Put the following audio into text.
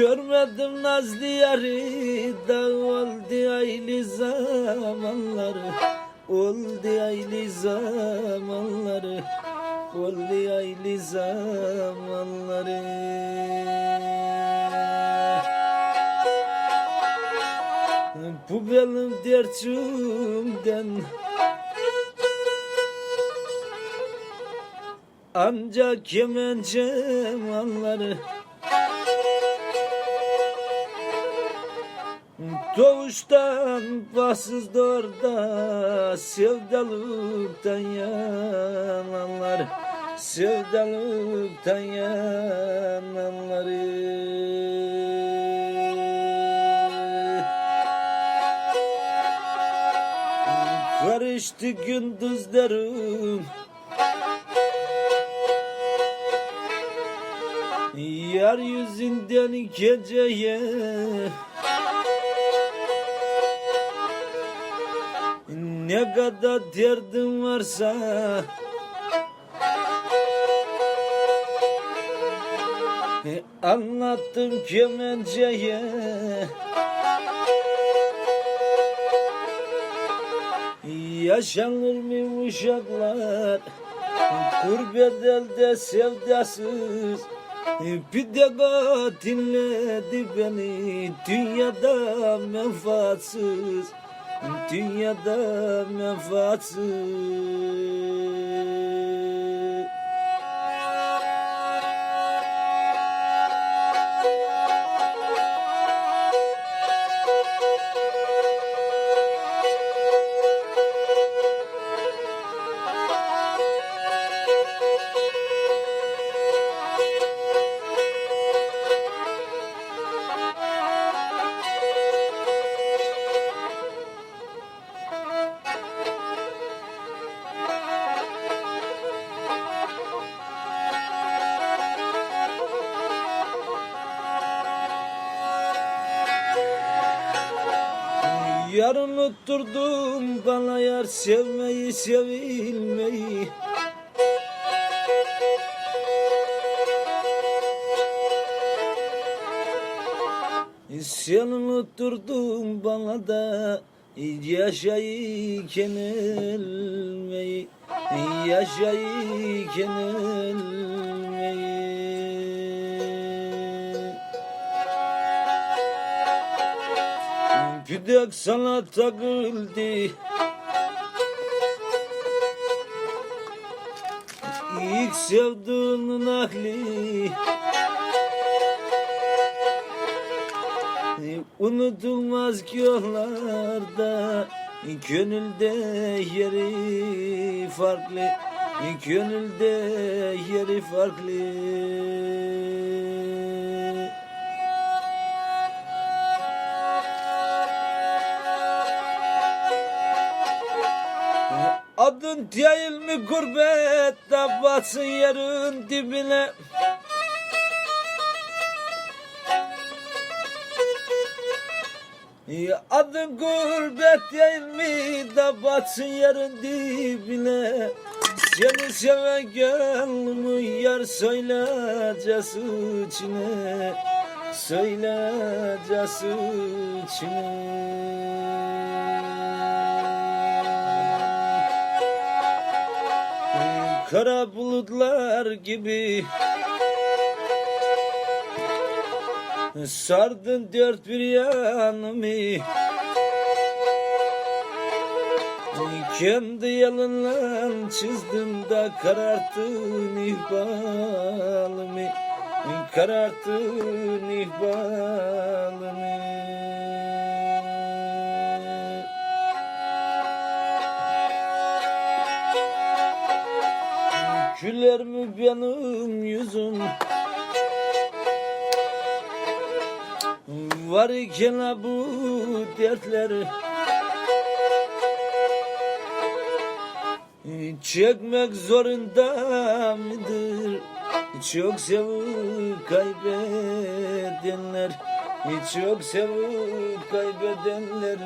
Özledim nazlı yarı da oldu aylı zamanları. Oldu aylı zamanları Oldu aylı zamanları. Bu benim dertçimden Ancak kemencem anları Doğuştan bahtsız orada Sevdalıktan yananlar Sevdalıktan yananları Karıştı gündüzlerim. Yeryüzünden geceye Ne kadar derdim varsa. E, Anlattım kemenceye Yaşanır mı uşaklar? Gurbet elde sevdasız. Bir de dinledi beni? Dünyada menfaatsız Dünyada menfaatsız Yarın oturdum bana yar sevmeyi sevilmeyi. Senin oturdun bana da yaşayıken ölmeyi Yaşayıken ölmeyi Güdek sana takıldı. İlk sevduğunun akli Unutulmaz ki yollarda Gönülde yeri farklı Gönülde yeri farklı Adın değil mi gurbette batsın yerin dibine. Adın gurbet değil mi? De batsın yerin dibine. Seni seven gönlümü yar söyleyecesi içine. Söyleyecesi içine Kara bulutlar gibi. Sardın dört bir yanımı. Kendi yalınla çizdim da kararttın ihbalımı. Kararttın ihbalımı Güler mi benim yüzüm? Var iken bu dertler. Çekmek zorunda mıdır? Çok sevip kaybedenler. Çok sevip kaybedenler